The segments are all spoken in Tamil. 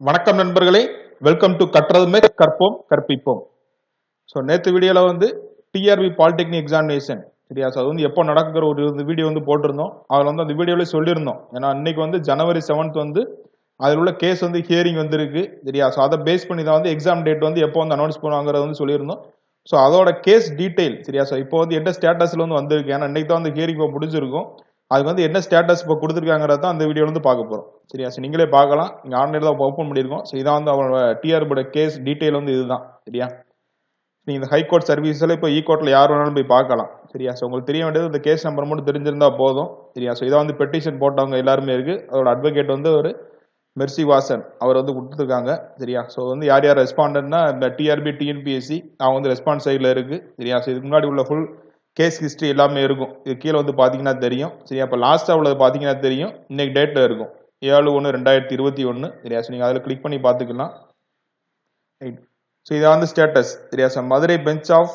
வணக்கம் நண்பர்களே. வெல்கம் டு கற்றதுமே கற்போம் கற்பிப்போம். ஸோ நேற்று வீடியோவில் வந்து டிஆர்பி பாலிடெக்னிக் எக்ஸாமினேஷன் சரியா? ஸோ அது வந்து எப்போ நடக்குற ஒரு வீடியோ வந்து போட்டிருந்தோம். அதில் வந்து அந்த வீடியோவில் சொல்லியிருந்தோம். ஏன்னா இன்னைக்கு வந்து ஜனவரி செவன்த் வந்து அதில் உள்ள கேஸ் வந்து ஹியரிங் வந்திருக்கு. சரியா? ஸோ அதை பேஸ் பண்ணி தான் வந்து எக்ஸாம் டேட் வந்து எப்போ வந்து அனௌன்ஸ் பண்ணுவாங்கிறத வந்து சொல்லியிருந்தோம். ஸோ அதோட கேஸ் டீட்டெயில் சரியா? ஸோ இப்போ வந்து என்ன ஸ்டேட்டஸில் வந்து வந்திருக்கு? ஏன்னா இன்னைக்கு தான் வந்து ஹியரிங் இப்போ முடிஞ்சிருக்கும். அதுக்கு வந்து என்ன ஸ்டேட்டஸ் இப்போ கொடுத்துருக்காங்கிறத தான் அந்த வீடியோ வந்து பார்க்க போகிறோம் சரியா? சரி நீங்களே பார்க்கலாம். இங்கே ஆன்லைனில் தான் ஓப்பன் பண்ணியிருக்கோம். ஸோ இதான் வந்து அவனோட டிஆர்பியோட கேஸ் டீட்டெயில் வந்து இதுதான். சரியா? நீங்கள் இந்த ஹைகோர்ட் சர்வீஸில் இப்போ ஈ கோர்ட்டில் யார் வேணாலும் போய் பார்க்கலாம். சரியா? ஸோ உங்களுக்கு தெரிய வேண்டியது இந்த கேஸ் நம்பர் மட்டும் தெரிஞ்சிருந்தா போதும். சரியா? ஸோ இதை வந்து பெட்டிஷன் போட்டவங்க எல்லாருமே இருக்கு. அதோட அட்வொகேட் வந்து ஒரு மெர்சி வாசன் அவர் வந்து கொடுத்துருக்காங்க. சரியா? ஸோ வந்து யார் யார் ரெஸ்பாண்டட்னா இந்த டிஆர்பி டிஎன்பிஎஸ்சி அவங்க வந்து ரெஸ்பான்ஸ் சைடில் இருக்கு. சரியா? ஸோ இதுக்கு முன்னாடி உள்ள ஃபுல் கேஸ் ஹிஸ்ட்ரி எல்லாமே இருக்கும். இது கீழே வந்து பார்த்தீங்கன்னா தெரியும். சரி அப்போ லாஸ்ட்டாக உள்ளது பார்த்தீங்கன்னா தெரியும். இன்னைக்கு டேட்டில் இருக்கும். ஏழு ஒன்று ரெண்டாயிரத்தி இருபத்தி ஒன்று சரியா? ஸோ நீங்கள் அதில் கிளிக் பண்ணி பார்த்துக்கலாம். ரைட் ஸோ இதான் வந்து ஸ்டேட்டஸ் சரியா? Sir Madurai bench of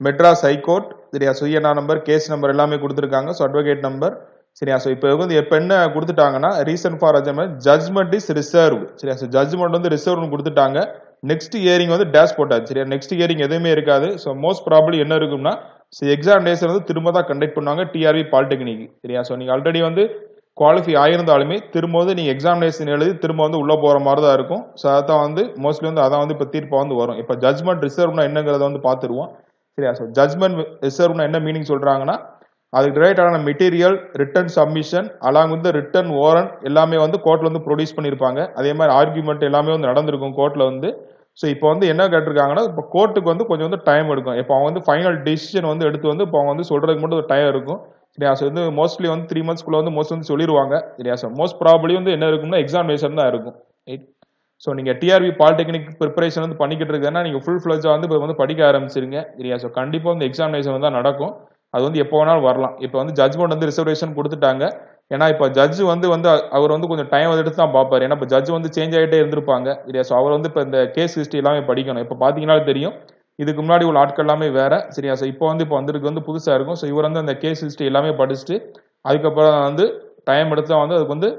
Madras high court சரியா? சுயனா நம்பர் கேஸ் நம்பர் எல்லாமே கொடுத்துருக்காங்க. ஸோ அட்வொகேட் நம்பர் சரியா? ஸோ இப்போ வந்து இப்போ என்ன கொடுத்துட்டாங்கன்னா reason for adjournment judgement is reserve சரியா? ஸோ ஜட்மெண்ட் வந்து ரிசர்வ்னு கொடுத்துட்டாங்க. நெக்ஸ்ட் இயரிங் வந்து டேஷ் போட்டாச்சு. சரியா? நெக்ஸ்ட் இயரிங் எதுவுமே இருக்காது. ஸோ மோஸ்ட் ப்ராப்ளம் என்ன இருக்கும்னா ஸோ எக்ஸாமினேஷன் வந்து திரும்ப தான் கண்டக்ட் பண்ணுவாங்க டிஆர்பி பாலிடெக்னிக் சரியா? ஸோ நீங்கள் ஆல்ரெடி வந்து குவாலிஃபை ஆயிருந்தாலுமே திரும்ப வந்து நீங்கள் எக்ஸாமினேஷன் எழுதி திரும்ப வந்து உள்ளே போகிற மாதிரி தான் இருக்கும். ஸோ அதான் வந்து மோஸ்ட்லி வந்து அதான் வந்து இப்போ தீர்ப்பாக வந்து வரும். இப்போ ஜட்மெண்ட் ரிசர்வ்னா என்னங்கிறத வந்து பார்த்துருவோம். சரியா? ஸோ ஜட்மெண்ட் ரிசர்வ்னா என்ன மீனிங் சொல்கிறாங்கன்னா அதுக்கு ரிலேட்டடான மெட்டீரியல் ரிட்டர்ன் சப்மிஷன் அலாங் வந்து ரிட்டன் ஓரன் எல்லாமே வந்து கோர்ட்டில் வந்து ப்ரொடியூஸ் பண்ணியிருப்பாங்க அதே மாதிரி ஆர்குமெண்ட் எல்லாமே வந்து நடந்திருக்கும் கோர்ட்டில் வந்து. ஸோ இப்போ வந்து என்ன கேட்டிருக்காங்கன்னா இப்போ கோர்ட்டுக்கு வந்து கொஞ்சம் வந்து டைம் எடுக்கும். இப்போ அவங்க வந்து ஃபைனல் டிசிஷன் வந்து எடுத்து வந்து இப்போ அவங்க வந்து சொல்றதுக்கு மட்டும் ஒரு டைம் இருக்கும். சரியா? ஸோ வந்து மோஸ்ட்லி வந்து த்ரீ மந்த்ஸ்க்குள்ள வந்து மோஸ்ட் வந்து சொல்லிடுவாங்க சரியா? ஸோ மோஸ்ட் ப்ராபர்லி வந்து என்ன இருக்கும்னா எக்ஸாமினேஷன் தான் இருக்கும். ரைட் ஸோ நீங்கள் டிஆர்பி பாலிடெக்னிக் ப்ரிப்பரேஷன் வந்து பண்ணிக்கிட்டு இருக்கேன்னா நீங்கள் ஃபுல் ஃப்ளஜாக வந்து இப்போ வந்து படிக்க ஆரம்பிச்சிருங்க. சரியா? ஸோ கண்டிப்பாக வந்து எக்ஸாமினேஷன் தான் நடக்கும். அது வந்து எப்போ வேணாலும் வரலாம். இப்போ வந்து ஜட்மெண்ட் வந்து ரிசர்வேஷன் கொடுத்துட்டாங்க. ஏன்னா இப்போ ஜட்ஜ் வந்து வந்து அவர் வந்து கொஞ்சம் டைம் எடுத்து தான் பார்ப்பார். ஏன்னா இப்போ ஜட்ஜ் வந்து சேஞ்ச் ஆகிட்டே இருந்திருப்பாங்க. இல்லையா? ஸோ அவர் வந்து இப்போ இந்த கேஸ் ஹிஸ்ட்ரி எல்லாமே படிக்கணும். இப்போ பார்த்தீங்கன்னா தெரியும். இதுக்கு முன்னாடி உள்ள ஆட்கள் எல்லாமே வேற. சரியா? ஸோ இப்போ வந்து இப்போ வந்திருக்கு வந்து புதுசாக இருக்கும். ஸோ இவர் வந்து அந்த கேஸ் ஹிஸ்ட்ரி எல்லாமே படிச்சுட்டு அதுக்கப்புறம் வந்து டைம் எடுத்து தான் வந்து அதுக்கு வந்து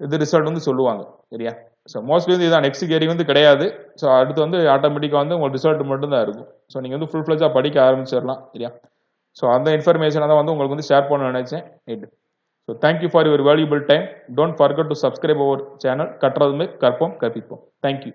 இது ரிசல்ட் வந்து சொல்லுவாங்க. சரியா? ஸோ மோஸ்ட்லி வந்து இதான். நெக்ஸ்ட் கேரி வந்து கிடையாது. ஸோ அடுத்து வந்து ஆட்டோமேட்டிக்காக வந்து உங்களுக்கு ரிசல்ட் மட்டும் தான் இருக்கும். ஸோ நீங்கள் வந்து ஃபுல் ஃப்ளெஜாக படிக்க ஆரம்பிச்சிடலாம். சரியா? ஸோ அந்த இன்ஃபர்மேஷனை தான் வந்து உங்களுக்கு வந்து ஷேர் பண்ண நினைச்சேன். right so thank you for your valuable time don't forget to subscribe our channel கட்டுறதுமே கற்போம் கற்பிப்போம் தேங்க்யூ